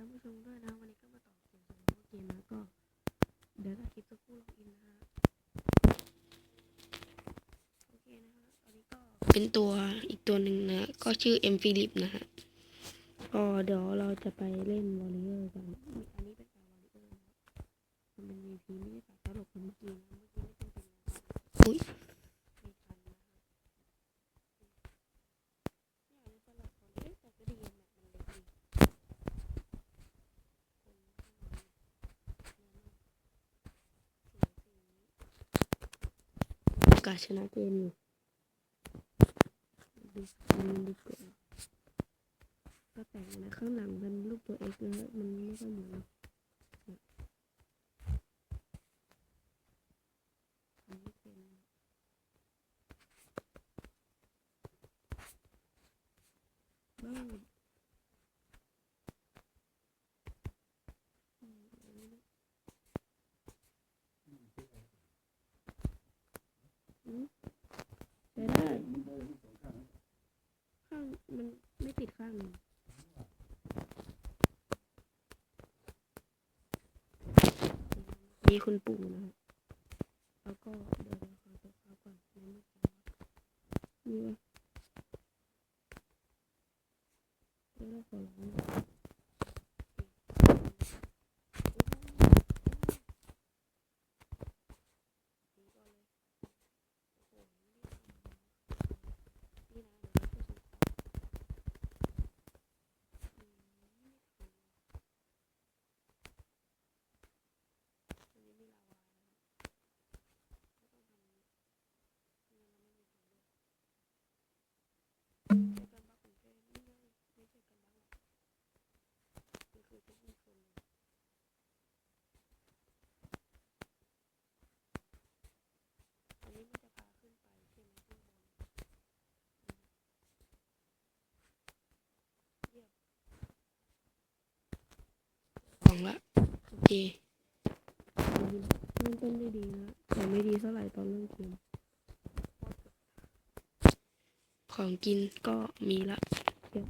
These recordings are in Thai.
ท่านผู้ชมด้วยนะวันนี้ก็มาต่อเกมสนุกเกมแล้วก็ เดี๋ยวตัดคลิปสักครู่ลงอินนะฮะโอเคนะฮะตอนนี้ก็เป็นตัวอีกตัวหนึ่งนะ ก็ชื่อเอ็มฟิลิปนะฮะก็เดี๋ยวเราจะไปเล่นวอลเลย์บอลกันอันนี้เป็นการวอลเลย์บอลนะมันเป็น VP ไม่ได้ฝากตลกคนเมื่อกี้นะเมื่อกี้ไม่เป็นเป็นอุ้ยไม่ทันนะฮะเนี่ยเล่นตลกคนเอ๊ะแต่ก็ดีแมปมันเล็กดี โอ กาสชนะเกมอยู่ดูสกินดีกว่าก็แต่งนะข้างหลังเป็นรูปตัวเอกนะมันไม่ค่อยเหมือนนะเนี่ยทำไม่เป็นบ้างอืมอันนี้นะอืมใช้ได้ ข้างมันไม่ติดข้างหนึ่งมี คุณปู่นะแล้วก็เดี๋ยวเราขอตัวก่อนนเมื่อกี้มีวะเดี๋ยวเราขอร้องหน่อยตีก่อนเลยโอ้โหนี่นะเดี๋ยวเราจะส่งอืมไม่ทันอันนี้มีลาวานะครับก็ต้องทำไม่งั้นเราไม่มีทางเลือกใช้การบักของเจนี่ไงไม่ใช่การบักหรอกมันคือเทคนิคส่วนหนึ่งอันนี้มันจะพาขึ้นไปใช่ไหมข้างบนอืมเยี่ยมของละโอ เคเริ่มต้นได้ดีนะแต่ไม่ดีเท่าไหร่ตอนเริ่มเกมของกินก็มีละเดี๋ยว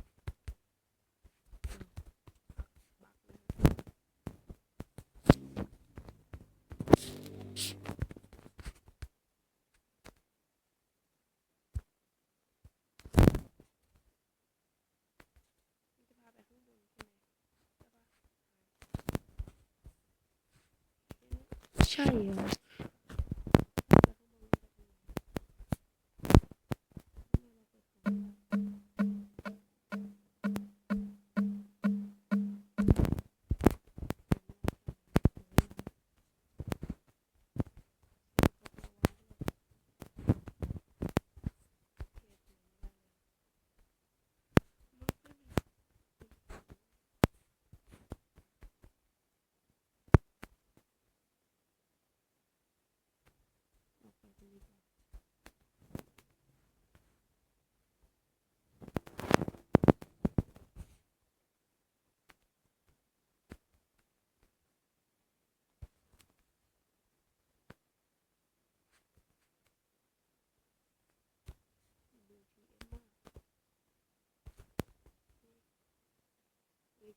จะพาไปข้างบน ใช่ไ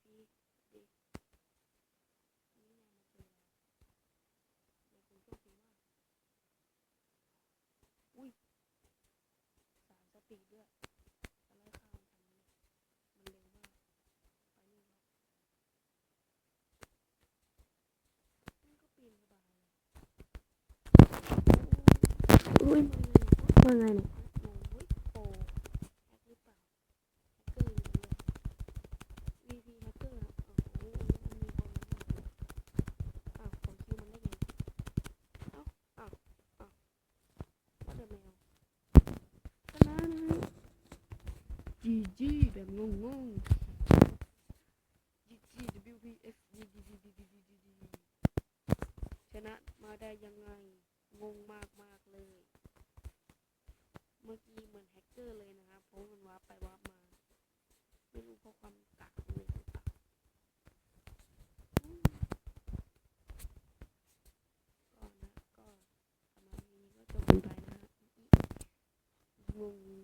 VP ดีนี่ไงมาเจอแล้วในคุณโชคดีมากอุ้ยสามสปีดด้วยจะไล่ามันทันไหมเนี่ยมันเร็วมาก ไปนู่นแล้วมันก็ปีนสบายเลยอุ้ยมาไงเนี่ย จีแบบงงงจีจี WPF ดีดีดีดีดีดีดีชนะมาได้ยังไง งงมากมากเลย เมื่อกี้เหมือนแฮกเกอร์เลยนะครับเพราะมันว้าไปว้ามา ไม่รู้เพราะความกักเลยหรือเปล่าก็นะก็สำหรับนี้ก็จบไปนะงง